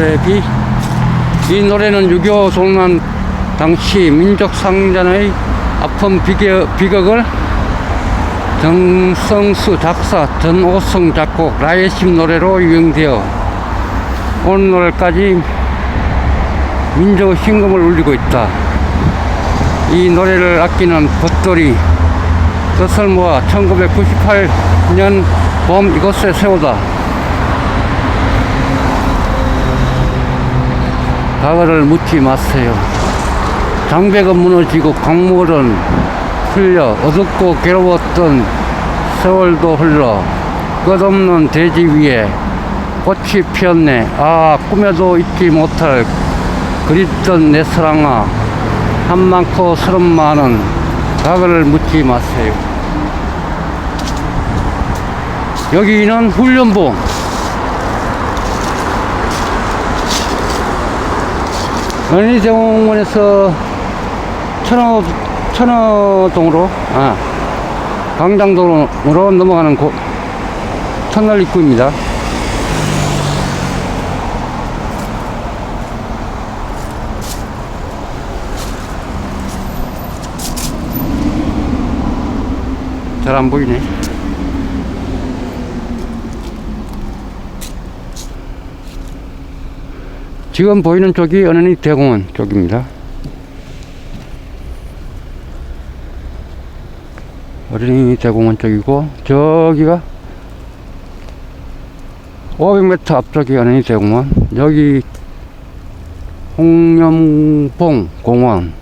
노래비 이 노래는 6.25 종난 당시 민족 상전의 아픈 비극, 비극을 정성수 작사 전오성 작곡 라예심 노래로 유행되어 오늘날까지 민족 신금을 울리고 있다. 이 노래를 아끼는 벗돌이 뜻을 모아 1998년 봄 이곳에 세우다. 과거를 묻지 마세요. 장벽은 무너지고 강물은 흘려 어둡고 괴로웠던 세월도 흘러 끝없는 대지 위에 꽃이 피었네. 아, 꿈에도 잊지 못할 그립던 내 사랑아. 한 많고 서른 많은 과거를 묻지 마세요. 여기는 훈련봉. 연희대공원에서 천호, 천호동으로, 아, 강당동으로 넘어가는 곳, 터널 입구입니다. 잘 안 보이네. 지금 보이는 쪽이 은은이 대공원 쪽입니다. 어린이 대공원 쪽이고 저기가 500m 앞쪽이 어린이 대공원. 여기 홍염봉 공원.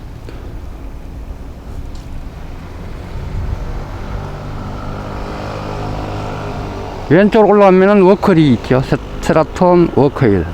왼쪽으로 올라가면은 워커리 있죠. 세- 세라톤 워커일